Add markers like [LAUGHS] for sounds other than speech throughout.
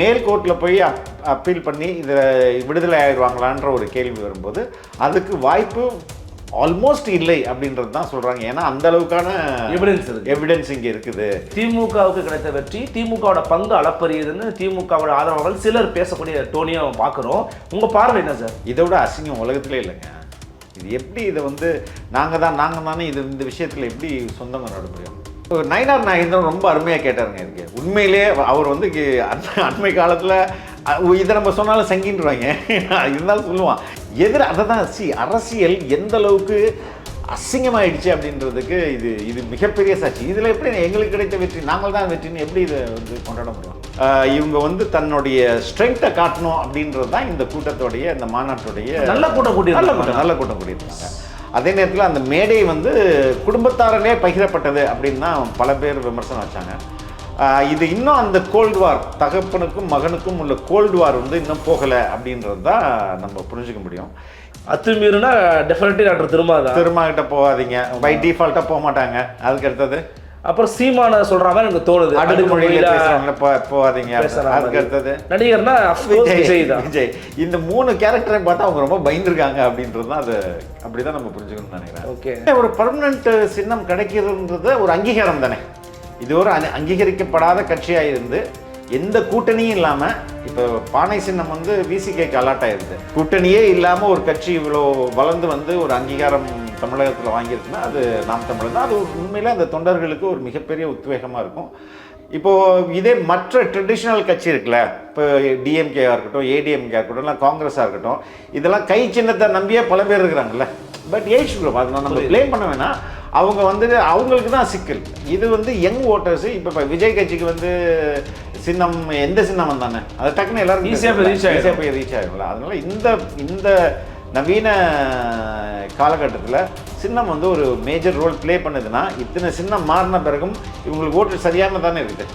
மேல் கோர்ட்டில் போய் அப் அப்பீல் பண்ணி இதில் விடுதலை ஆயிடுவாங்களான்ற ஒரு கேள்வி வரும்போது அதுக்கு வாய்ப்பு ஆல்மோஸ்ட் இல்லை அப்படின்றது தான் சொல்கிறாங்க ஏன்னா அந்த அளவுக்கான எவிடன்ஸ் இருக்கு. எவிடன்ஸ் இங்கே இருக்குது. திமுகவுக்கு கிடைத்த வெற்றி திமுகவோட பங்கு அளப்பரியதுன்னு திமுகவோட ஆதரவாளர்கள் சிலர் பேசக்கூடிய டோனியும் பார்க்குறோம். உங்க பார்வை என்ன சார்? இதை விட அசிங்கம் உலகத்திலே இல்லைங்க. இது எப்படி இதை வந்து நாங்கள் தான் நாங்கள் தானே இது இந்த விஷயத்தில் எப்படி சொந்தம் கொண்டாட முடியும் நயினார் நாகேந்திரன் ரொம்ப அருமையாக கேட்டாருங்க இதுக்கு உண்மையிலேயே அவர் வந்து அண்மை- காலத்தில் இதை நம்ம சொன்னாலும் சங்கின்றாங்க இருந்தாலும் சொல்லுவான். எதிர அதை தான் சி அரசியல் எந்த அளவுக்கு அசிங்கமாயிடுச்சு அப்படின்றதுக்கு இது இது மிகப்பெரிய சாட்சி. இதில் எப்படி எங்களுக்கு கிடைத்த வெற்றி நாங்கள் தான் வெற்றின்னு எப்படி இதை வந்து கொண்டாட முடியும்? இவங்க வந்து தன்னுடைய ஸ்ட்ரென்த்தை காட்டணும் அப்படின்றது தான் இந்த கூட்டத்தோடைய இந்த மாநாட்டுடைய நல்ல கூட்டம் கூட்டி நல்ல கூட்டம் நல்ல கூட்டம் கூட்டியிருக்காங்க அதே நேரத்தில் அந்த மேடை வந்து குடும்பத்தாரனே பகிரப்பட்டது அப்படின்னு தான் பல பேர் விமர்சனம் வச்சாங்க. இது இன்னும் அந்த கோல்டு வார் தகப்பனுக்கும் மகனுக்கும் உள்ள கோல்டு வார் வந்து இன்னும் போகலை அப்படின்றது தான் நம்ம புரிஞ்சுக்க முடியும். அத்துமீறினா டெஃபினெட்லி டாக்டர் திரும்பாதான் திரும்ப கிட்ட போகாதீங்க பை டிஃபால்ட்டாக போக மாட்டாங்க. அதுக்கு அடுத்தது? அப்புறம் சீமான சொல்ற மாதிரி எனக்கு தோணுது. போ- போகாதீங்க. அதுக்கு. அடுத்தது நடிகர்னா விஜய் தான். விஜய். இந்த மூணு கேரக்டரை பார்த்தா அவங்க ரொம்ப பயந்துருக்காங்க அப்படின்றது தான் அது அப்படிதான் நம்ம புரிஞ்சுக்கணும்னு நினைக்கிறேன். ஓகே. ஒரு பர்மனன்ட் சின்னம் கிடைக்கிறதுன்றது ஒரு அங்கீகாரம் தானே. இது ஒரு அங்கீகரிக்கப்படாத கட்சியாக இருந்து எந்த கூட்டணியும் இல்லாமல் இப்போ பானை சின்னம் வந்து விசிகேக்கு அலாட் ஆயிருது. கூட்டணியே இல்லாமல் ஒரு கட்சி இவ்வளோ வளர்ந்து வந்து ஒரு அங்கீகாரம் தமிழகத்தில் வாங்கியிருக்குன்னா அது நாம் தமிழர் தான். அது உண்மையிலே அந்த தொண்டர்களுக்கு ஒரு மிகப்பெரிய உத்வேகமாக இருக்கும். இப்போ இதே மற்ற ட்ரெடிஷ்னல் கட்சி இருக்குல்ல இப்போ டிஎம்கேவாக இருக்கட்டும் ஏடிஎம்கே இருக்கட்டும் இல்லை காங்கிரஸாக இருக்கட்டும் இதெல்லாம் கை சின்னத்தை நம்பியே பல பேர் இருக்கிறாங்கல்ல. பட் ஏஜ் குரூப் அதை நம்ம ப்ளேம் பண்ண வேணாம். அவங்க வந்து அவங்களுக்கு தான் சிக்கல். இது வந்து யங் ஓட்டர்ஸ் இப்போ இப்போ விஜய் கட்சிக்கு வந்து சின்னம் எந்த சின்னம் வந்தானே அது டக்குன்னு எல்லாரும் ஆ போய் reach ஆயிடும். ஈஸியாக போய் ரீச் ஆகிடும்ல அதனால இந்த இந்த நவீன காலகட்டத்தில் சின்னம் வந்து ஒரு மேஜர் ரோல் ப்ளே பண்ணுதுன்னா இத்தனை சின்னம் மாறின பிறகும் இவங்களுக்கு ஓட்டு சரியான தானே இருக்குது.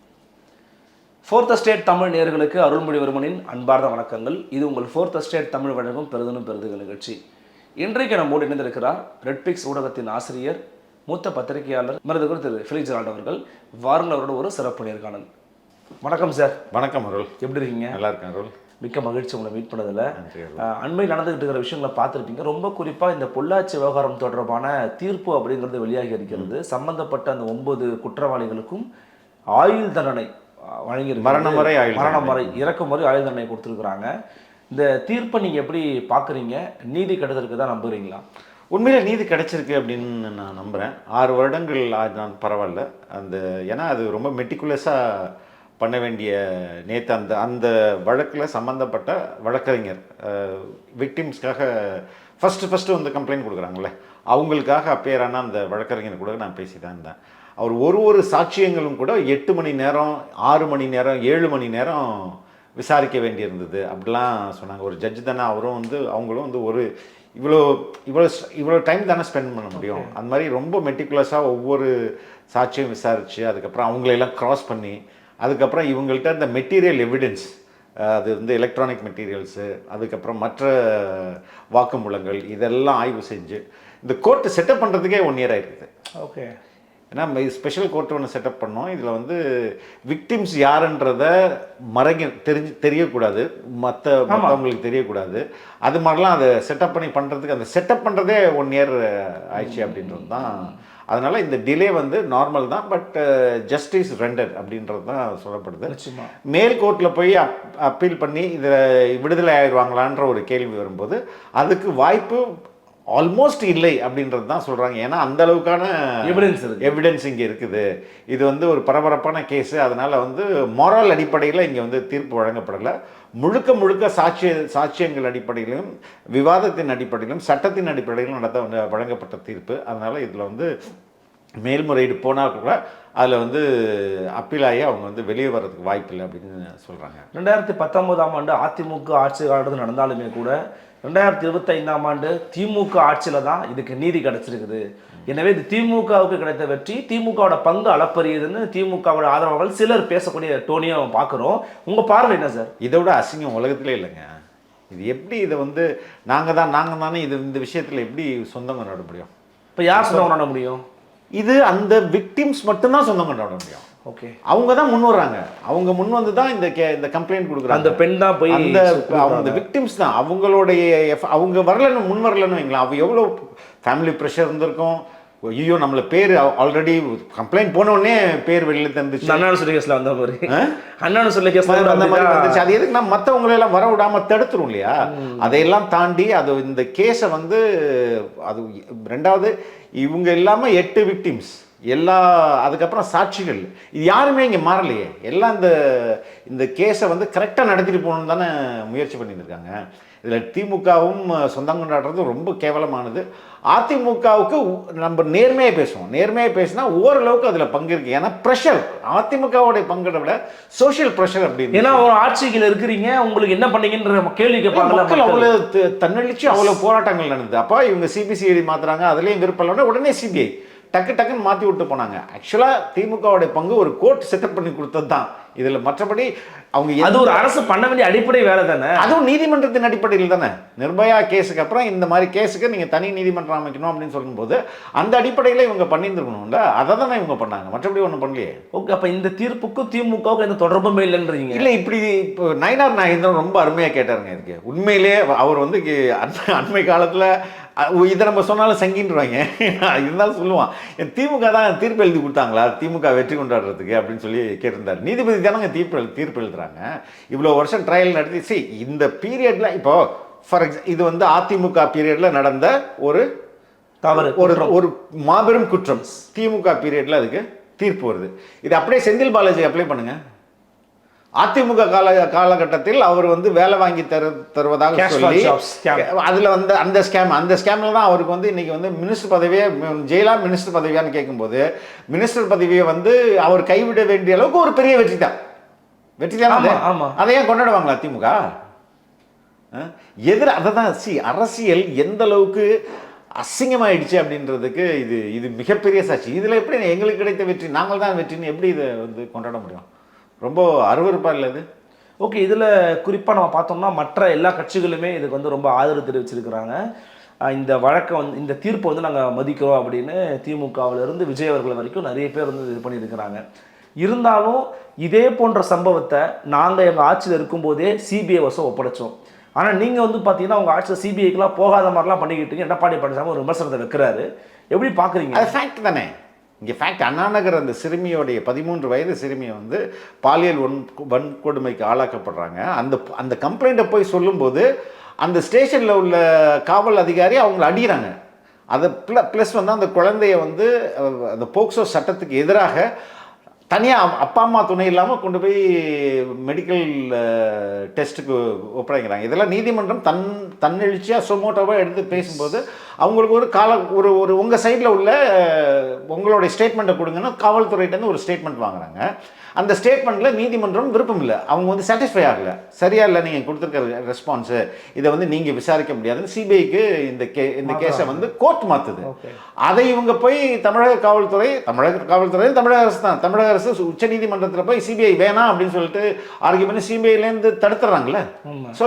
fourth state Tamil நேயர்களுக்கு அருள்மொழிவர்மனின் அன்பார்ந்த வணக்கங்கள். இது உங்கள் ஃபோர்த் ஸ்டேட் தமிழ் வழங்கும் பெருதனும் பெருதுகள் நிகழ்ச்சி. இன்றைக்கு நம்மோடு இணைந்திருக்கிறார் ரெட்பிக்ஸ் ஊடகத்தின் ஆசிரியர் மூத்த பத்திரிகையாளர் மருதுகுர் திரு ஃபிலிக்ஸ் ஜெரால்ட் அவர்கள். வாருங்கள் அவரோட ஒரு சிறப்பு நேர்காணல். வணக்கம் சார் வணக்கம் அருள். எப்படி இருக்கீங்க? நல்லா இருக்கேன் அருள். மிக்க மகிழ்ச்சி உங்களை மீட் பண்ணதில். அண்மையில் நடந்துகிட்டு இருக்கிற விஷயங்களை பார்த்துருப்பீங்க. ரொம்ப குறிப்பாக இந்த பொள்ளாச்சி விவகாரம் தொடர்பான தீர்ப்பு அப்படிங்கிறது வெளியாகி இருக்கிறது. சம்பந்தப்பட்ட அந்த ஒன்பது குற்றவாளிகளுக்கும் ஆயுள் தண்டனை வழங்கியிருக்கு மரணம் வரை மரணம். வரை இறக்கும் வரை ஆயுள் தண்டனை கொடுத்துருக்குறாங்க. இந்த தீர்ப்பை நீங்கள் எப்படி பார்க்குறீங்க? நீதி கிடைத்திருக்கு தான் நம்புறீங்களா? உண்மையில நீதி கிடைச்சிருக்கு அப்படின்னு நான் நம்புகிறேன் ஆறு வருடங்கள் நான் பரவாயில்ல. அந்த ஏன்னா அது ரொம்ப மெட்டிகுலஸாக பண்ண வேண்டிய நேற்று அந்த அந்த வழக்கில் சம்மந்தப்பட்ட வழக்கறிஞர் விக்டிம்ஸ்க்காக ஃபஸ்ட்டு ஃபஸ்ட்டு வந்து கம்ப்ளைண்ட் கொடுக்குறாங்கல்ல. அவங்களுக்காக அப்பேரான அந்த வழக்கறிஞர் கூட நான் பேசி தான் இருந்தேன். அவர் ஒரு ஒரு சாட்சியங்களும் கூட எட்டு மணி நேரம் ஆறு மணி நேரம் ஏழு மணி நேரம் விசாரிக்க வேண்டியிருந்தது. அப்படிலாம் சொன்னாங்க. ஒரு ஜட்ஜ் தானே அவரும் வந்து அவங்களும் வந்து ஒரு இவ்வளோ இவ்வளோ இவ்வளோ டைம் தானே ஸ்பெண்ட் பண்ண முடியும். அந்த மாதிரி ரொம்ப மெட்டிகுலஸாக ஒவ்வொரு சாட்சியும் விசாரித்து அதுக்கப்புறம் அவங்களெல்லாம் க்ராஸ் பண்ணி அதுக்கப்புறம் இவங்கள்ட்ட இந்த மெட்டீரியல் எவிடன்ஸ் அது வந்து எலக்ட்ரானிக் மெட்டீரியல்ஸு அதுக்கப்புறம் மற்ற வாக்குமூலங்கள் இதெல்லாம் ஆய்வு செஞ்சு இந்த கோர்ட்டு செட்டப் பண்ணுறதுக்கே ஒன் இயர் ஆயிருக்குது ஓகே ஏன்னா ஸ்பெஷல் கோர்ட் ஒன்று செட்டப் பண்ணோம். இதில் வந்து விக்டிம்ஸ் யாருன்றத மறைக்க தெரிஞ்சு தெரியக்கூடாது. மற்ற மற்றவங்களுக்கு தெரியக்கூடாது. அது மாதிரிலாம் அதை செட்டப் பண்ணி பண்ணுறதுக்கு அந்த செட்டப் பண்ணுறதே ஒன் இயர் ஆயிடுச்சு அப்படின்றது தான். அதனால இந்த டிலே வந்து நார்மல் தான். பட் ஜஸ்டிஸ் ரெண்டட் அப்படின்றது தான் சொல்லப்படுது. மேல் கோர்ட்டில் போய் அப் அப்பீல் பண்ணி இதில் விடுதலை ஆயிடுவாங்களான்ற ஒரு கேள்வி வரும்போது அதுக்கு வாய்ப்பு ஆல்மோஸ்ட் இல்லை அப்படின்றது தான் சொல்கிறாங்க ஏன்னா அந்த அளவுக்கான எவிடன்ஸ் இருக்கு. எவிடன்ஸ் இங்கே இருக்குது. இது வந்து ஒரு பரபரப்பான கேஸு அதனால் வந்து மொரல் அடிப்படையில் இங்கே வந்து தீர்ப்பு வழங்கப்படலை. முழுக்க முழுக்க சாட்சிய சாட்சியங்கள் அடிப்படையிலும் விவாதத்தின் அடிப்படையிலும் சட்டத்தின் அடிப்படையிலும் நடத்த வழங்கப்பட்ட தீர்ப்பு. அதனால் இதில் வந்து மேல்முறையீடு போனால் கூட அதில் வந்து அப்பீல் ஆகி அவங்க வந்து வெளியே வர்றதுக்கு வாய்ப்பு இல்லை அப்படின்னு சொல்கிறாங்க ரெண்டாயிரத்தி பத்தொன்பதாம் ஆண்டு அதிமுக ஆட்சி காலத்தில் நடந்தாலுமே கூட ரெண்டாயிரத்தி இருபத்தைந்தாம் ஆண்டு திமுக ஆட்சியில் தான் இதுக்கு நீதி கிடைச்சிருக்குது. எனவே இது திமுகவுக்கு கிடைத்த வெற்றி திமுகவோட பங்கு அளப்பரியதுன்னு திமுகவோட ஆதரவாளர்கள் சிலர் பேசக்கூடிய டோனியும் பார்க்குறோம். உங்கள் பார்வை என்ன சார்? இதை விட அசிங்கம் உலகத்திலே இல்லைங்க. இது எப்படி இதை வந்து நாங்கள் தான் நாங்கள் தானே இது இந்த விஷயத்தில் எப்படி சொந்தம் கொண்டாட முடியும்? இப்போ யார் சொந்தம் கொண்டாட முடியும்? இது அந்த விக்டிம்ஸ் மட்டும்தான் சொந்தம் கொண்டாட முடியும். ஓகே அவங்க தான் முன் வர்றாங்க. அவங்க முன் வந்து தான் இந்த கே இந்த கம்ப்ளைண்ட் கொடுக்குறாங்க. அந்த பெண் தான் போய் அந்த அவங்க விக்டிம்ஸ் தான். அவங்களுடைய அவங்க வரலன்னு முன் வரலன்னு வைங்களேன். அவ எவ்வளோ ஃபேமிலி ப்ரெஷர் இருந்திருக்கும். ஐயோ நம்மள பேர் ஆல்ரெடி கம்ப்ளைண்ட் போன உடனே பேர் வெளியில தந்துச்சு. அண்ணாடு சொல்லி கேஸ்ல வந்த மாதிரி. ஆ? அண்ணாடு சொல்லி கேஸ்ல அந்த மாதிரி. வந்துச்சு. அது எதுக்கு நம்ம மற்றவங்களை எல்லாம் வர விடாம தடுத்துரும் இல்லையா? அதையெல்லாம் தாண்டி அது இந்த கேஸை வந்து அது ரெண்டாவது இவங்க இல்லாம எட்டு விக்டிம்ஸ் எல்லா அதுக்கப்புறம் சாட்சிகள். இது யாருமே இங்கே மாறலையே. எல்லாம் இந்த இந்த கேஸை வந்து கரெக்டாக நடத்திட்டு போகணும்னு தானே முயற்சி பண்ணிட்டு இருக்காங்க இதில் திமுகவும் சொந்தம் கொண்டாடுறது ரொம்ப கேவலமானது. அதிமுகவுக்கு நம்ம நேர்மையாக பேசுவோம். நேர்மையாக பேசினா ஓரளவுக்கு அதில் பங்கு இருக்கு. ஏன்னா ப்ரெஷர் அதிமுகவுடைய பங்கை விட சோஷியல் ப்ரெஷர் அப்படின்னு. ஏன்னா ஒரு ஆட்சிகள் இருக்கிறீங்க உங்களுக்கு என்ன பண்ணீங்கன்ற கேள்வி கேட்பாங்கல்ல மக்கள் த- தன்னெழுச்சி அவ்வளவு போராட்டங்கள் நடந்தது. அப்போ இவங்க சிபிசிஐடி மாத்துறாங்க. அதுலயும் விருப்பம் உடனே சிபிஐ டக்கு டக்குன்னு மாத்தி விட்டு போனாங்க. ஆக்சுவலா திமுகவுடைய பங்கு ஒரு கோர்ட் செட்டப் பண்ணி கொடுத்தது தான் இதுல மற்றபடி அவங்க அது ஒரு அரசு பண்ண வேண்டிய அடிப்படை வேலை தானே? அதுவும் நீதிமன்றத்தின் அடிப்படையில் தானே. நிர்பயா கேஸுக்கு அப்புறம் இந்த மாதிரி கேஸுக்கு நீங்க தனி நீதிமன்றம் அமைக்கணும் அப்படின்னு சொல்லும்போது அந்த அடிப்படையில் இவங்க பண்ணியிருந்துருக்கணும்ல? அதை தானே இவங்க பண்ணாங்க. மற்றபடி ஒன்றும் பண்ணலையே. ஓகே அப்ப இந்த தீர்ப்புக்கும் திமுகவுக்கும் எந்த தொடர்புமே இல்லைன்றீங்க. இல்ல இப்படி இப்போ நயனார் நாகேந்திரன் ரொம்ப அருமையா கேட்டாருங்க இதுக்கு. உண்மையிலே அவர் வந்து அண்மை- காலத்துல இதை நம்ம சொன்னாலும் சங்கின்றுவாங்க. இருந்தாலும் சொல்லுவான் என் திமுக தான் தீர்ப்பு எழுதி கொடுத்தாங்களா? திமுக வெற்றி கொண்டாடுறதுக்கு அப்படின்னு சொல்லி கேட்டிருந்தார். நீதிபதி தானங்க தீர்ப்பு தீர்ப்பு எழுதுறாங்க. இவ்வளோ வருஷம் ட்ரையல் நடத்தி see இந்த பீரியட்ல இப்போ ஃபார் எக்ஸா இது வந்து அதிமுக பீரியட்ல நடந்த ஒரு தவறு ஒரு ஒரு மாபெரும் குற்றம். திமுக பீரியட்ல அதுக்கு தீர்ப்பு வருது. இது அப்படியே செந்தில் பாலாஜி அப்ளை பண்ணுங்க. அதிமுக கால காலகட்டத்தில் அவர் வந்து வேலை வாங்கி தரு தருவதாக சொல்லி. அதுல வந்து அந்த ஸ்கேம் அந்த ஸ்கேம்ல தான் அவருக்கு வந்து இன்னைக்கு வந்து மினிஸ்டர் பதவியே ஜெயிலா மினிஸ்டர் பதவியான்னு கேட்கும்போது மினிஸ்டர் பதவியை வந்து அவர் கைவிட வேண்டிய அளவுக்கு ஒரு பெரிய வெற்றி தான். வெற்றி தான் ஆமா, ஆமா. அதை ஏன் கொண்டாடுவாங்களா திமுக எதிர அதை தான் சி அரசியல் எந்த அளவுக்கு அசிங்கமாயிடுச்சு அப்படின்றதுக்கு இது இது மிகப்பெரிய சாட்சி. இதில் எப்படி எங்களுக்கு கிடைத்த வெற்றி நாங்கள் தான் வெற்றின்னு எப்படி இதை வந்து கொண்டாட முடியும்? ரொம்ப அருவறுப்பாக இல்லை இது? ஓகே இதில் குறிப்பாக நம்ம பார்த்தோம்னா மற்ற எல்லா கட்சிகளுமே இதுக்கு வந்து ரொம்ப ஆதரவு தெரிவிச்சிருக்கிறாங்க. இந்த வழக்கை வந்து இந்த தீர்ப்பை வந்து நாங்கள் மதிக்கிறோம் அப்படின்னு திமுகவிலிருந்து விஜய் அவர்கள் வரைக்கும் நிறைய பேர் வந்து இது பண்ணியிருக்கிறாங்க. இருந்தாலும் இதே போன்ற சம்பவத்தை நாங்கள் எங்கள் ஆட்சியில் இருக்கும்போதே சிபிஐ வசம் ஒப்படைச்சோம். ஆனால் நீங்கள் வந்து பார்த்தீங்கன்னா உங்கள் ஆட்சியில் சிபிஐக்கெலாம் போகாத மாதிரிலாம் பண்ணிக்கிட்டு எடப்பாடி பழனிசாமி ஒரு விமர்சனத்தை வைக்கிறாரு. எப்படி பார்க்குறீங்க ஃபேக்ட் தானே. இங்கே ஃபேக்ட் அண்ணாநகர் அந்த சிறுமியோடைய பதிமூன்று வயது சிறுமியை வந்து பாலியல் வன் வன்கொடுமைக்கு ஆளாக்கப்படுறாங்க. அந்த அந்த கம்ப்ளைண்ட்டை போய் சொல்லும்போது அந்த ஸ்டேஷனில் உள்ள காவல் அதிகாரி அவங்கள அடிகிறாங்க அதை ப்ள ப்ளஸ் வந்து அந்த குழந்தைய வந்து அந்த போக்சோ சட்டத்துக்கு எதிராக தனியாக அப்பா அம்மா துணை இல்லாமல் கொண்டு போய் மெடிக்கல் டெஸ்ட்டுக்கு ஒப்படைக்கிறாங்க. இதெல்லாம் நீதிமன்றம் தன் தன்னெழுச்சியாக சொமோட்டோவாக எடுத்து பேசும்போது அவங்களுக்கு ஒரு கால ஒரு ஒரு உங்கள் சைடில் உள்ள உங்களுடைய ஸ்டேட்மெண்ட்டை கொடுங்கன்னு காவல்துறையிட்டேருந்து ஒரு ஸ்டேட்மெண்ட் வாங்குறாங்க. அந்த ஸ்டேட்மெண்ட்டில் நீதிமன்றம் விருப்பம் இல்லை. அவங்க வந்து சாட்டிஸ்ஃபை ஆகல. சரியா இல்லை நீங்கள் கொடுத்துருக்க ரெஸ்பான்ஸு இதை வந்து நீங்கள் விசாரிக்க முடியாதுன்னு சிபிஐக்கு இந்த கே இந்த கேஸை வந்து கோர்ட் மாற்றுது அதை இவங்க போய் தமிழக காவல்துறை தமிழக காவல்துறை தமிழக அரசு தான். தமிழக அரசு உச்ச நீதிமன்றத்தில் போய் சிபிஐ வேணாம் அப்படின்னு சொல்லிட்டு ஆர்கியூ பண்ணி சிபிஐலேருந்து தடுத்துறாங்கல்ல. ஸோ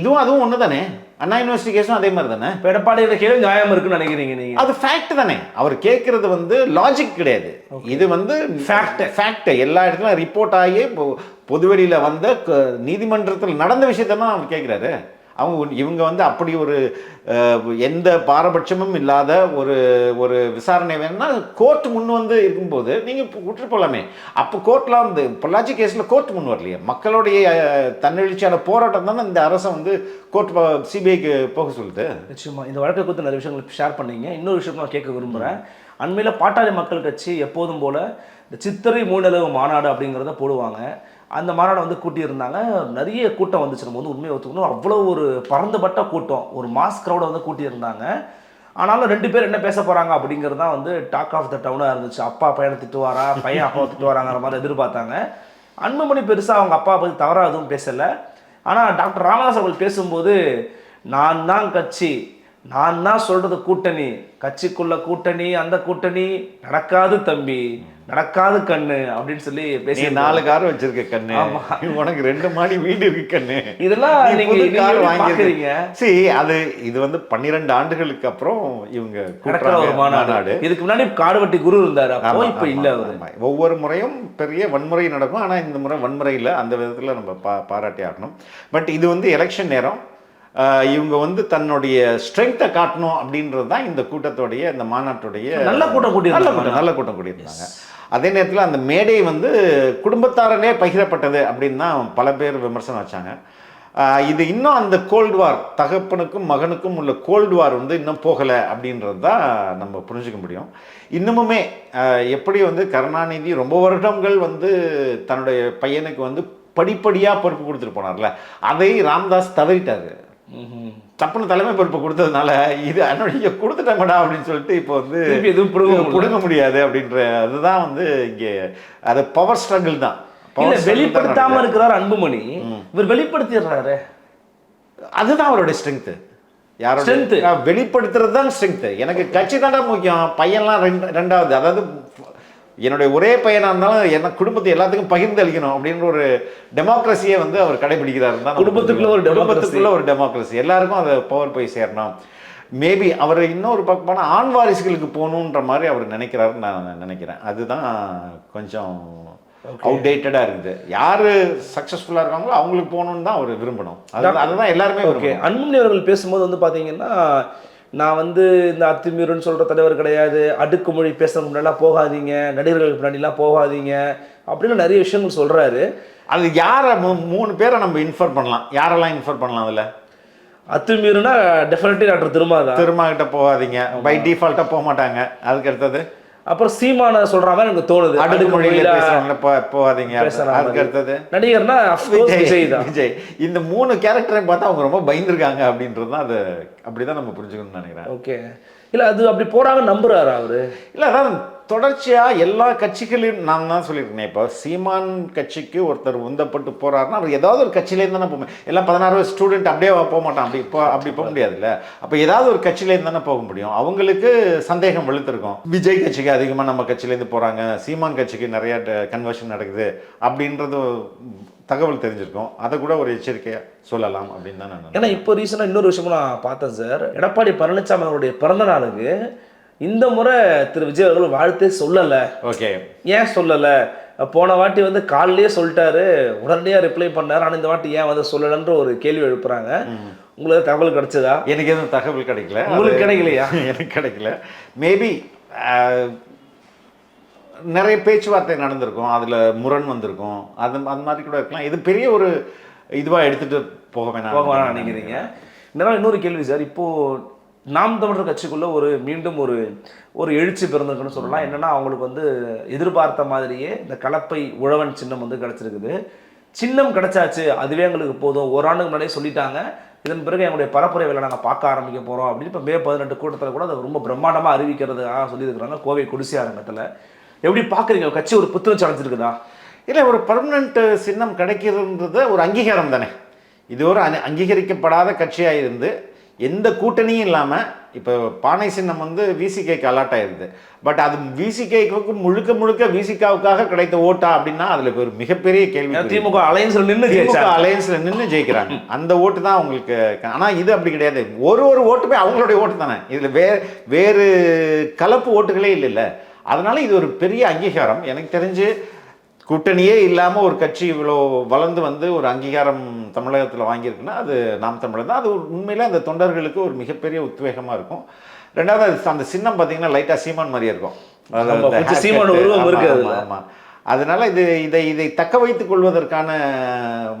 இதுவும் அதுவும் ஒன்று தானே அண்ணா கேஸும் அதே மாதிரி தானே இப்போ எடப்பாடி கேள்வி நியாயம் இருக்குன்னு நினைக்கிறீங்க நீங்கள் அது ஃபேக்ட் தானே. அவர் கேட்கறது வந்து லாஜிக் கிடையாது. இது வந்து Fact. ஃபேக்ட் எல்லா இடத்துலையும் ரிப்போர்ட் ஆகி பொதுவெளியில வந்த நீதிமன்றத்தில் நடந்த விஷயத்தை தான் அவர் கேட்குறாரு அவங்க இவங்க வந்து அப்படி ஒரு எந்த பாரபட்சமும் இல்லாத ஒரு ஒரு விசாரணை வேணும்னா கோர்ட் முன் வந்து இருக்கும்போது நீங்கள் விட்டு போகலாமே அப்போ கோர்ட்லாம் வந்து பொள்ளாச்சி கேஸில் கோர்ட் முன் வரலையே. மக்களுடைய தன்னெழுச்சியான போராட்டம் தானே இந்த அரசை வந்து கோர்ட் சிபிஐக்கு போக சொல்லுது? நிச்சயமா. இந்த வழக்கை குறித்து நிறைய விஷயங்கள் ஷேர் பண்ணீங்க. இன்னொரு விஷயம் நான் கேட்க விரும்புகிறேன் அண்மையில் பாட்டாளி மக்கள் கட்சி எப்போதும் போல இந்த சித்திரை மூணளவு மாநாடு அப்படிங்கிறத போடுவாங்க. அந்த மாநாடு வந்து கூட்டியிருந்தாங்க. நிறைய கூட்டம் வந்துச்சு. நம்ம வந்து உண்மையை ஒத்துக்கணும். அவ்வளோ ஒரு பறந்துபட்ட கூட்டம். ஒரு மாஸ் க்ரௌடை வந்து கூட்டியிருந்தாங்க. ஆனாலும் ரெண்டு பேர் என்ன பேச போகிறாங்க அப்படிங்கிறது தான் வந்து டாக் ஆஃப் த டவுனாக இருந்துச்சு. அப்பா பையனை திட்டுவாரா? பையன் அப்பா திட்டு வராங்கிற மாதிரி எதிர்பார்த்தாங்க. அன்புமணி பெருசாக அவங்க அப்பா பற்றி தவறாக எதுவும் பேசலை. ஆனால் டாக்டர் ராமதாஸ் அவர்கள் பேசும்போது நான் தான் கட்சி. நான் தான் சொல்கிறது கூட்டணி. கட்சிக்குள்ள கூட்டணி அந்த கூட்டணி நடக்காது தம்பி. நடக்காது கண்ணு அப்படின்னு சொல்லி பேசி நாலு கார் வச்சிருக்க கண்ணு. உனக்கு ரெண்டு மாடி வீடு இருக்கு கண்ணு. இதெல்லாம் நீங்க கார். பாக்குறீங்க? சரி அது இது வந்து பன்னிரெண்டு ஆண்டுகளுக்கு அப்புறம் இவங்க மாநாடு. இதுக்கு முன்னாடி காடுவெட்டி குரு இருந்தாரு. அப்போ இப்ப இல்ல. ஒவ்வொரு முறையும் பெரிய வன்முறை நடக்கும். ஆனா இந்த முறை வன்முறை இல்லை அந்த விதத்துல நம்ம பா பாராட்டி ஆகணும். பட் இது வந்து எலெக்ஷன் நேரம். இவங்க வந்து தன்னுடைய ஸ்ட்ரென்த்தை காட்டணும் அப்படின்றது தான் இந்த கூட்டத்தோடைய இந்த மாநாட்டுடைய நல்ல கூட்டம் கூட்டியிருந்தாங்க. நல்ல கூட்டம் நல்ல கூட்டம் கூட்டியிருந்தாங்க. அதே நேரத்தில் அந்த மேடை வந்து குடும்பத்தாரனே பகிரப்பட்டது அப்படின்னு தான் பல பேர் விமர்சனம் வச்சாங்க. இது இன்னும் அந்த கோல்டு வார் தகப்பனுக்கும் மகனுக்கும் உள்ள கோல்டு வார் வந்து இன்னும் போகலை அப்படின்றது தான் நம்ம புரிஞ்சுக்க முடியும். இன்னமுமே எப்படி வந்து கருணாநிதி ரொம்ப வருடங்கள் வந்து தன்னுடைய பையனுக்கு வந்து படிப்படியாக பொறுப்பு கொடுத்துட்டு போனார்ல அதை ராம்தாஸ் தவறிட்டார். தப்புன்னு தலைமை பொறுப்பு கொடுத்ததுனால இது அன்னைக்கு கொடுத்துட்டாங்கடா அப்படின்னு சொல்லிட்டு இப்போ வந்து எதுவும் பிடுங்க. பிடுங்க முடியாது அப்படின்ற அதுதான் வந்து இங்கே அது பவர் ஸ்ட்ரகிள் தான். வெளிப்படுத்தாம. இருக்கிறார் அன்புமணி. இவர் வெளிப்படுத்திடுறாரு. அதுதான் அவருடைய ஸ்ட்ரென்த்து யாரோட வெளிப்படுத்துறது தான் ஸ்ட்ரென்த்து எனக்கு கட்சி தாண்டா முக்கியம். பையன்லாம் ரெண்டு ரெண்டாவது அதாவது என்னுடைய ஒரே பையனா இருந்தாலும் என்ன குடும்பத்தை எல்லாத்துக்கும் பகிர்ந்து அளிக்கணும் அப்படின்ற ஒரு டெமோக்ரஸியை வந்து அவர் கடைபிடிக்கிறாரு தான் குடும்பத்துக்குள்ள ஒரு. குடும்பத்துக்குள்ள ஒரு டெமோக்ரஸி எல்லாருக்கும் அது பவர் போய் சேரணும். மேபி அவர் இன்னொரு பக்கம் போனால் ஆண் வாரிசுகளுக்கு போகணுன்ற மாதிரி அவர் நினைக்கிறாருன்னு நான் நினைக்கிறேன். அதுதான் கொஞ்சம் அவுடேட்டடாக இருக்குது. யார் சக்ஸஸ்ஃபுல்லாக இருக்காங்களோ அவங்களுக்கு போகணுன்னு தான் அவர் விரும்பணும். அது அதுதான் எல்லாருமே ஓகே அன்புமணி அவர்கள் பேசும்போது வந்து பாத்தீங்கன்னா நான் வந்து இந்த அத்துமீறுன்னு சொல்ற தலைவர் கிடையாது. அடுக்குமொழி பேசுறதுக்கு முன்னாடிலாம் போகாதீங்க. நடிகர்களுக்கு முன்னாடிலாம் போகாதீங்க. அப்படின்னு நிறைய விஷயங்கள் சொல்றாரு. அது யாரை மூணு பேரை நம்ம இன்ஃபர் பண்ணலாம். யாரெல்லாம் இன்ஃபர் பண்ணலாம் அதில்? அத்துமீறுனா டெஃபினெட்லி டாக்டர் திருமாதான். திருமாகிட்ட போகாதீங்க. பை டிஃபால்ட்டாக போக மாட்டாங்க அதுக்கு அடுத்தது அப்புறம் சீமான சொல்ற மாதிரி எனக்கு தோணுது. அடுக்குமொழியில் போகாதீங்க. அதுக்கு. அடுத்தது? நடிகர்னா விஜய் தான். விஜய். இந்த மூணு கேரக்டரையும் பார்த்தா அவங்க ரொம்ப பயந்துருக்காங்க அப்படின்றது தான் அது. அப்படிதான் நம்ம புரிஞ்சுக்கணும்னு நினைக்கிறேன். ஓகே இல்ல அது அப்படி போறாங்க நம்புறாரு அவரு? இல்லை அதான் தொடர்ச்சியாக எல்லா கட்சிகளையும் நான் தான் சொல்லியிருக்கேன் இப்போ சீமான் கட்சிக்கு ஒருத்தர் உந்தப்பட்டு போறாருன்னா அவர் ஏதாவது ஒரு கட்சியிலேருந்து தானே போக எல்லாம் பதினாறு வயசு ஸ்டூடெண்ட் அப்படியே போக மாட்டான். அப்படி இப்போ அப்படி போக முடியாதுல்ல. அப்போ ஏதாவது ஒரு கட்சியிலேருந்து தானே போக முடியும். அவங்களுக்கு சந்தேகம் வெளுத்திருக்கும். விஜய் கட்சிக்கு அதிகமாக நம்ம கட்சியிலேருந்து போகிறாங்க சீமான் கட்சிக்கு நிறைய கன்வர்ஷன் நடக்குது. அப்படின்றது தகவல் தெரிஞ்சிருக்கும். அதை கூட ஒரு எச்சரிக்கையாக சொல்லலாம் அப்படின்னு தான் நான். ஏன்னா இப்போ ரீசெண்டாக இன்னொரு விஷயமும் நான் பார்த்தேன் சார் எடப்பாடி பழனிசாமி அவருடைய பிறந்த நாளுக்கு இந்த முறை திரு விஜய் அவர்கள் வாழ்த்தே சொல்லலை. ஓகே. ஏன் சொல்லலை? போன வாட்டி வந்து காலையிலேயே சொல்லிட்டாரு. உடனடியாக ரிப்ளை பண்ணாரு. ஆனால் இந்த வாட்டி ஏன் வந்து சொல்லலைன்ற ஒரு கேள்வி எழுப்புறாங்க. உங்களுக்கு தகவல் கிடைச்சதா? எனக்கு எதுவும் தகவல் கிடைக்கல. உங்களுக்கு கிடைக்கலையா? [LAUGHS] எனக்கு கிடைக்கல. மேபி நிறைய பேச்சுவார்த்தை நடந்திருக்கும். அதில் முரண் வந்திருக்கும். அது அந்த மாதிரி கூட இருக்கலாம். இது பெரிய ஒரு இதுவாக எடுத்துட்டு போக வேணாம் போக வேணாம் நினைக்கிறீங்க. இதனால் இன்னொரு கேள்வி சார். இப்போ நாம் தமிழர் கட்சிக்குள்ளே ஒரு மீண்டும் ஒரு ஒரு எழுச்சி பிறந்திருக்குன்னு சொல்லலாம். என்னென்னா அவங்களுக்கு வந்து எதிர்பார்த்த மாதிரியே இந்த கலப்பை உழவன் சின்னம் வந்து கிடைச்சிருக்குது. சின்னம் கிடைச்சாச்சு. அதுவே எங்களுக்கு போதும். ஒரு ஆண்டுக்கு முன்னாடியே சொல்லிட்டாங்க. இதன் பிறகு எங்களுடைய பரப்புரை வேலை நாங்கள் பார்க்க ஆரம்பிக்க போகிறோம் அப்படின்னு இப்போ மே பதினெட்டு கூட்டத்தில் கூட அதை ரொம்ப பிரம்மாண்டமாக அறிவிக்கிறதுக்காக சொல்லியிருக்கிறாங்க. கோவை குடிசி அரங்கத்தில். எப்படி பார்க்குறீங்க கட்சி ஒரு புத்துணர்ச்சி அடைஞ்சிருக்குதா? இல்லை ஒரு பர்மனண்ட் சின்னம் கிடைக்கிறதுன்றது ஒரு அங்கீகாரம் தானே. இது ஒரு அங்கீகரிக்கப்படாத கட்சியாக இருந்து எந்த கூட்டணியும் இல்லாமல் இப்போ பானை சின்னம் வந்து விசிகேக்கு அலாட் ஆயிருது. பட் அது விசிகேக்கு முழுக்க முழுக்க விசிகாவுக்காக கிடைத்த ஓட்டா அப்படின்னா அதில் ஒரு மிகப்பெரிய கேள்வி திமுக அலையன்ஸில் நின்று திமுக அலையன்ஸ்ல நின்று ஜெயிக்கிறாங்க. அந்த ஓட்டு தான் அவங்களுக்கு ஆனா இது அப்படி கிடையாது. ஒரு ஒரு ஓட்டுமே அவங்களுடைய ஓட்டு தானே. இதுல வே வேறு கலப்பு ஓட்டுகளே இல்லைல்ல. அதனால இது ஒரு பெரிய அங்கீகாரம். எனக்கு தெரிஞ்சு கூட்டணியே இல்லாமல் ஒரு கட்சி இவ்வளோ வளர்ந்து வந்து ஒரு அங்கீகாரம் தமிழகத்தில் வாங்கியிருக்குன்னா அது நாம் தமிழர் தான் அது ஒரு உண்மையில அந்த தொண்டர்களுக்கு ஒரு மிகப்பெரிய உத்வேகமாக இருக்கும் ரெண்டாவது அது அந்த சின்னம் பார்த்தீங்கன்னா லைட்டாக சீமான் மாதிரியே இருக்கும் அதாவது. சீமான் உருவம் ஆமா, இருக்கு ஆமா, அதுல. ஆமா. அதனால இது இதை இதை தக்க வைத்துக் கொள்வதற்கான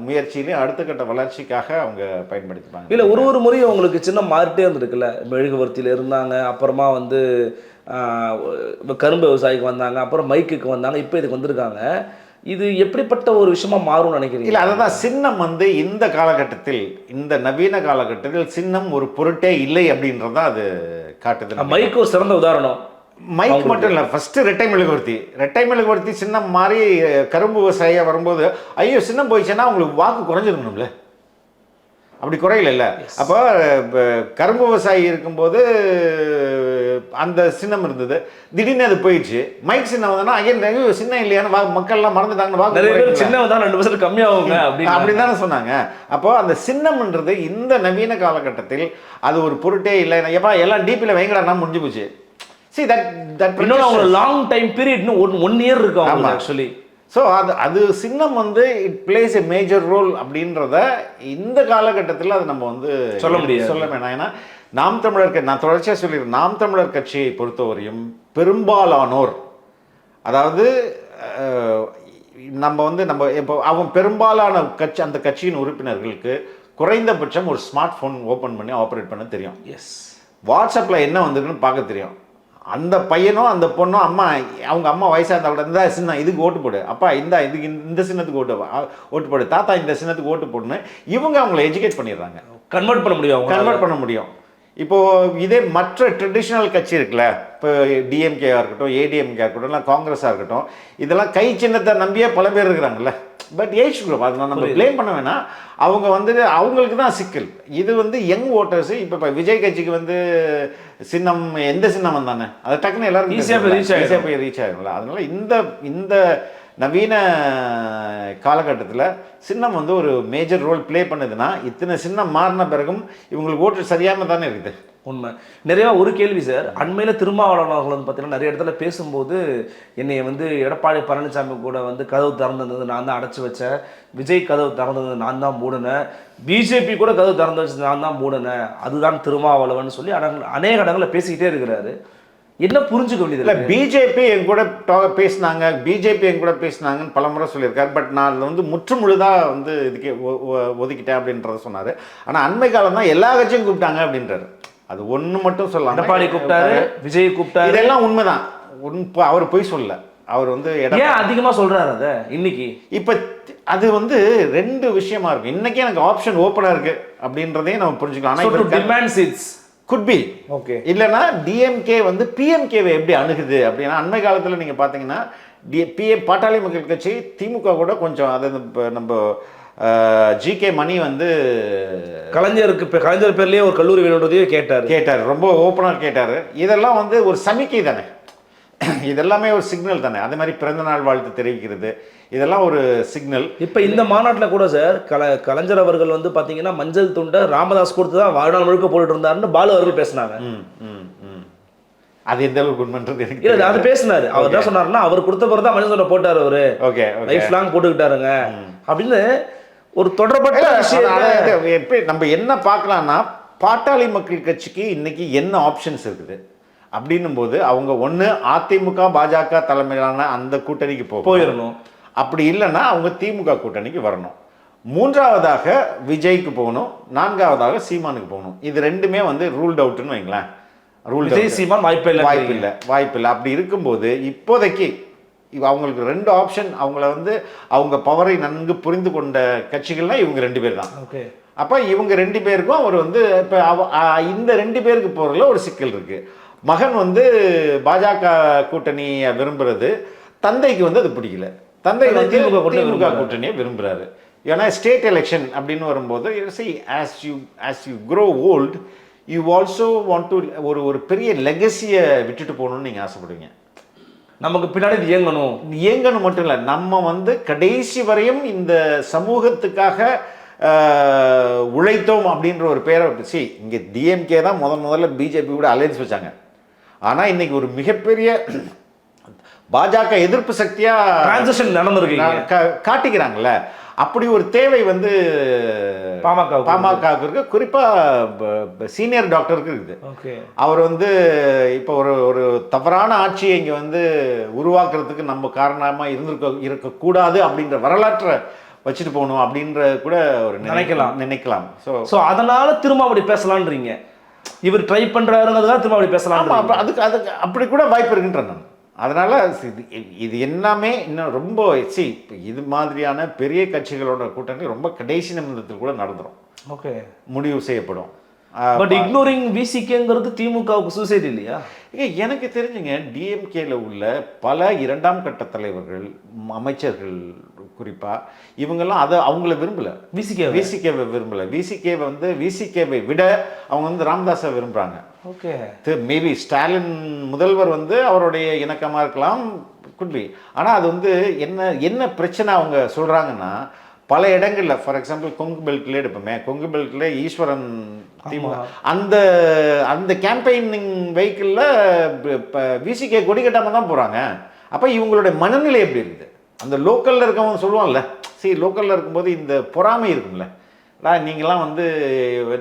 முயற்சியிலையும் அடுத்த கட்ட வளர்ச்சிக்காக அவங்க பயன்படுத்திப்பாங்க இல்ல ஒரு ஒரு முறையும் உங்களுக்கு சின்னம் மாறிட்டே இருந்திருக்குல்ல மெழுகுவர்த்தியில இருந்தாங்க அப்புறமா வந்து கரும்பு விவசாயிக்கு வந்தாங்க அப்புறம் மைக்குக்கு வந்தாங்க இப்போ இதுக்கு வந்திருக்காங்க இது எப்படிப்பட்ட ஒரு விஷயமா மாறும்னு நினைக்கிறீங்க? இல்ல அதுதான். சின்னம் வந்து இந்த காலகட்டத்தில் இந்த நவீன காலகட்டத்தில் சின்னம் ஒரு பொருட்டே இல்லை அப்படின்றது அது காட்டுது. மைக்கு ஒரு சிறந்த உதாரணம். மைக் மட்டும் இல்லை ஃபர்ஸ்ட் ரெட்டை மெழுகுவர்த்தி. ரெட்டை மெழுகுவர்த்தி சின்னம் மாறி கரும்பு விவசாயியா வரும்போது ஐயோ சின்னம் போயிடுச்சுன்னா உங்களுக்கு வாக்கு குறைஞ்சிருக்கணும்ல? அப்படி குறையல அப்போ இப்ப கரும்பு விவசாயி இருக்கும்போது அந்த சின்னம் இருந்தது. திடீர்னு அது போயிடுச்சு. மைக் சின்னம் வந்தோன்னா ஐயோ சின்னம் இல்லையான்னு மக்கள்லாம் மறந்துட்டாங்கன்னு வாக்கு. சின்னவன் தான் ரெண்டு பர்சன்ட் கம்மியாகுங்க அப்படின்னு. தானே சொன்னாங்க. அப்போ அந்த சின்னம்ன்றது இந்த நவீன காலகட்டத்தில் அது ஒரு பொருட்டே இல்லை. எப்பா எல்லாம் டிபியில் வைங்கடா முடிஞ்சு போச்சு. சி தட் தட் இன்னொன்று அவங்க லாங் டைம் பீரியட்னு ஒன் ஒன் இயர் இருக்கு அவங்க ஆமா. ஆக்சுவலி ஸோ அது அது சின்னம் வந்து it plays a major role அப்படின்றத இந்த காலகட்டத்தில் அது நம்ம வந்து சொல்ல முடியாது. சொல்ல வேணாம். ஏன்னா நாம் தமிழர் நான் தொடர்ச்சியாக சொல்லிடுறேன். நாம் தமிழர் கட்சியை பொறுத்தவரையும் பெரும்பாலானோர் அதாவது நம்ம வந்து நம்ம இப்போ அவன் பெரும்பாலான கட்சி அந்த கட்சியின் உறுப்பினர்களுக்கு குறைந்தபட்சம் ஒரு ஸ்மார்ட் ஃபோன் ஓப்பன் பண்ணி ஆப்ரேட் பண்ண தெரியும். எஸ் வாட்ஸ்அப்பில் என்ன வந்திருக்குன்னு பார்க்க தெரியும். அந்த பையனும் அந்த பொண்ணும் அம்மா அவங்க அம்மா வயசாக இருந்தா இந்த சின்னம் இதுக்கு ஓட்டு போடு. அப்பா இந்த இதுக்கு இந்த- சின்னத்துக்கு ஓட்டு ஓட்டு போடு. தாத்தா இந்த சின்னத்துக்கு ஓட்டு போடுன்னு இவங்க அவங்கள எஜுகேட் பண்ணிடுறாங்க. கன்வெர்ட் பண்ண முடியும் அவங்க கன்வெர்ட் பண்ண முடியும். இப்போ இதே மற்ற ட்ரெடிஷ்னல் கட்சி இருக்குல்ல இப்போ டிஎம்கேவாக இருக்கட்டும் ஏடிஎம்கே இருக்கட்டும் இல்லை காங்கிரஸாக இருக்கட்டும் இதெல்லாம் கை சின்னத்தை நம்பியே பல பேர் இருக்கிறாங்கல்ல. பட் ஏஜ் குரூப் அதை நம்ம ப்ளேம் பண்ண வேணாம். அவங்க வந்து அவங்களுக்கு தான் சிக்கல். இது வந்து யங் ஓட்டர்ஸ் இப்போ இப்போ விஜய் கட்சிக்கு வந்து சின்னம் எந்த சின்னம் வந்தானே அது டக்குன்னு Easy ஆ போய் reach ஆயிடும். ஈஸியாக போய் ரீச் ஆகிடும்ல அதனால இந்த இந்த நவீன காலகட்டத்தில் சின்னம் வந்து ஒரு மேஜர் ரோல் ப்ளே பண்ணுதுன்னா இத்தனை சின்னம் மாறின பிறகும் இவங்களுக்கு ஓட்டு சரியாமல் தானே இருக்குது. உண்மை. நிறைய ஒரு கேள்வி சார். அண்மையில் திருமாவளவன் அவர்கள் வந்து பார்த்தீங்கன்னா நிறைய இடத்துல பேசும்போது என்னை வந்து எடப்பாடி பழனிசாமி கூட வந்து கதவு திறந்திருந்தது நான் தான் அடைச்சி வச்சேன் விஜய் கதவு திறந்தது நான் தான் மூடினேன். பிஜேபி கூட கதவு திறந்து வச்சது நான் தான் மூடினேன். அதுதான் திருமாவளவன் சொல்லி அடங்க- அநேக இடங்களில் பேசிக்கிட்டே இருக்கிறாரு. என்ன புரிஞ்சுக்க வேண்டியது இல்லை? பிஜேபி என் கூட பேசினாங்க. பிஜேபி என் கூட பேசினாங்கன்னு பல முறை சொல்லியிருக்காரு. பட் நான் அதில் வந்து முற்று முழுதாக வந்து இதுக்கே ஒதுக்கிட்டேன் அப்படின்றத சொன்னார். ஆனால் அண்மை காலம் தான் எல்லா கட்சியும் கூப்பிட்டாங்க அப்படின்றாரு. அது ஒன்று மட்டும் சொல்லலாம் எடப்பாடி கூப்பிட்டாரு விஜய் கூப்பிட்டாரு. இதெல்லாம் உண்மைதான். உண் ப- அவர் போய் சொல்லல. அவர் வந்து ஏன் அதிகமா சொல்றாரு அத இன்னைக்கு? இப்போ அது வந்து ரெண்டு விஷயமா இருக்கும் இன்னைக்கே எனக்கு ஆப்ஷன் ஓப்பனாக இருக்கு அப்படின்றதையும் நம்ம புரிஞ்சுக்கலாம். ஆனால் demand seats. Good B okay இல்லைன்னா டிஎம்கே வந்து பிஎம்கேவை எப்படி அணுகுது அப்படின்னா அண்மை காலத்தில் நீங்கள் பார்த்தீங்கன்னா டி பிஎம் பாட்டாளி மக்கள் கட்சி திமுக கூட கொஞ்சம் அது இப்போ நம்ம ஜிகே மணி வந்து கலைஞருக்கு கலைஞர் பேர்லயே ஒரு கல்லூரி வேணுன்றதையே கேட்டாரு. கேட்டார். ரொம்ப ஓப்பனாக கேட்டார். இதெல்லாம் வந்து ஒரு சமிக்கை தானே. [COUGHS] இதெல்லாமே ஒரு சிக்னல் தானே. அதே மாதிரி பிறந்தநாள் வாழ்த்து தெரிவிக்கிறது. இதெல்லாம் ஒரு சிக்னல் இப்ப இந்த மாநாட்டுல கூட சார் கல கலைஞர் அவர்கள் வந்து பாத்தீங்கன்னா மஞ்சள் துண்டை ராமதாஸ் கொடுத்து தான் வாழ்நாள் முழுக்க போட்டுட்டு இருந்தாருன்னு பாலு அவர்கள் பேசினாங்க. ம் ம் ம். அது எந்த அளவுக்கு உண்மைன்றது எனக்கு இல்ல. அது பேசினாரு. அவர் என்ன சொன்னாருன்னா அவர் கொடுத்த பிறகு தான் மஞ்சள் துண்டை போட்டாரு அவரு. ஓகே லைஃப் லாங் போட்டுக்கிட்டாருங்க. அப்படின்னு ஒரு தொடர்பட்ட விஷயம் எப்படி நம்ம என்ன பார்க்கலாம்னா பாட்டாளி மக்கள் கட்சிக்கு இன்னைக்கு என்ன ஆப்ஷன்ஸ் இருக்குது? அப்படின்னும் போது அவங்க ஒன்று அதிமுக பாஜக தலைமையிலான அந்த கூட்டணிக்கு போயிடணும். அப்படி இல்லைன்னா அவங்க திமுக கூட்டணிக்கு வரணும். மூன்றாவதாக விஜய்க்கு போகணும். நான்காவதாக சீமானுக்கு போகணும். இது ரெண்டுமே வந்து ரூல்ட் அவுட்னு வைங்களேன். ரூல் விஜய் சீமான் வாய்ப்பே இல்லை வாய்ப்பு இல்லை. வாய்ப்பு இல்லை. அப்படி இருக்கும்போது இப்போதைக்கு அவங்களுக்கு ரெண்டு ஆப்ஷன் அவங்கள வந்து அவங்க பவரை நன்கு புரிந்து கொண்ட கட்சிகள்னா இவங்க ரெண்டு பேர் தான். ஓகே. அப்போ இவங்க ரெண்டு பேருக்கும் அவர் வந்து இப்போ அவ இந்த ரெண்டு பேருக்கு போகிறதுல ஒரு சிக்கல் இருக்கு. மகன் வந்து பாஜக கூட்டணியை விரும்புறது தந்தைக்கு வந்து அது பிடிக்கல. தந்தை வந்து திமுக. கூட்டணியை விரும்புறாரு. ஏன்னா ஸ்டேட் எலெக்ஷன் அப்படின்னு வரும்போது see as you as you grow old you also want to ஒரு ஒரு பெரிய லெகசியை விட்டுட்டு போகணும்னு நீங்கள் ஆசைப்படுவீங்க. நமக்கு பின்னாடி இயங்கணும். இயங்கணும் மட்டும் இல்லை நம்ம வந்து கடைசி வரையும் இந்த சமூகத்துக்காக உழைத்தோம் அப்படின்ற ஒரு பேரை சி இங்கே டிஎம்கே தான் முதல் முதல்ல பிஜேபி கூட அலையன்ஸ் வச்சாங்க. ஆனால் இன்னைக்கு ஒரு மிகப்பெரிய பாஜக எதிர்ப்பு சக்தியா டிரான்சிஷன் நடந்திருக்கீங்க. கா- காட்டிக்கிறாங்கல்ல. அப்படி ஒரு தேவை வந்து பாமக வுக்கு பாமகவுக்கு இருக்கு. குறிப்பா சீனியர் டாக்டருக்கு இருக்குது. அவர் வந்து இப்போ ஒரு ஒரு தவறான ஆட்சியை இங்கே வந்து உருவாக்குறதுக்கு நம்ம காரணமாக இருந்திருக்க இருக்கக்கூடாது அப்படின்ற வரலாற்றை வச்சுட்டு போகணும் அப்படின்ற கூட ஒரு நினை- நினைக்கலாம். நினைக்கலாம். ஸோ சோ அதனால திரும்ப அப்படி பேசலான்றீங்க. இவர் ட்ரை பண்றாருங்கிறதுக்காக திரும்ப அப்படி பேசலாம் அதுக்கு அதுக்கு அப்படி கூட வாய்ப்பு இருக்குன்றேன் நான். அதனால இது எல்லாமே இன்னும் ரொம்ப சி இது மாதிரியான பெரிய கட்சிகளோட கூட்டணி ரொம்ப கடைசி நிமிடத்தில் கூட நடந்துரும். ஓகே. முடிவு செய்யப்படும். பட் இக்னோரிங் விசிகேங்கிறது திமுகவுக்கு சூசைட் இல்லையா? எனக்கு தெரிஞ்சுங்க டிஎம்கேல உள்ள பல இரண்டாம் கட்ட தலைவர்கள் அமைச்சர்கள் குறிப்பா இவங்கெல்லாம் அதை அவங்கள விரும்பல. விசிகே விசிகேவை விரும்பல. விசிகேவை வந்து விசிகேவை விட அவங்க வந்து ராமதாஸை விரும்புறாங்க. ஓகே மேபி ஸ்டாலின் முதல்வர் வந்து அவருடைய இணக்கமாக இருக்கலாம் குட்பி ஆனால் அது வந்து என்ன என்ன பிரச்சனை அவங்க சொல்கிறாங்கன்னா பல இடங்களில் ஃபார் எக்ஸாம்பிள் கொங்கு பெல்ட்லேயே எடுப்போமே கொங்கு பெல்ட்ல ஈஸ்வரன் திமுக அந்த அந்த கேம்பெயினிங் வெஹிக்கிளில் விசிகே கொடி கட்டாமல் தான் போகிறாங்க அப்போ இவங்களுடைய மனநிலை எப்படி இருக்குது அந்த லோக்கலில் இருக்கவங்க சொல்லுவான்ல சரி லோக்கலில் இருக்கும்போது இந்த பொறாமை இருக்கும்ல. டா நீங்களாம் வந்து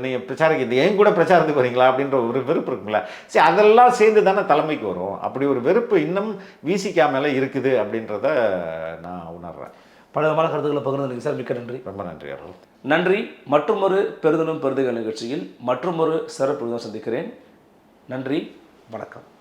நீங்கள் பிரச்சாரக்கு என் கூட பிரச்சாரத்துக்கு வரீங்களா அப்படின்ற ஒரு வெறுப்பு இருக்கும்ல. சரி அதெல்லாம் சேர்ந்து தானே தலைமைக்கு வரும். அப்படி ஒரு வெறுப்பு இன்னும் விசிகா மேலே இருக்குது அப்படின்றத நான் உணர்றேன். பல விதமான கருத்துக்களை பகிர்ந்து சார் மிக்க நன்றி. ரொம்ப நன்றி அருள். நன்றி. மற்றொரு பெருதலும் பெருதுகள் நிகழ்ச்சியில் மற்றொரு சிறப்பு சந்திக்கிறேன். நன்றி. வணக்கம்.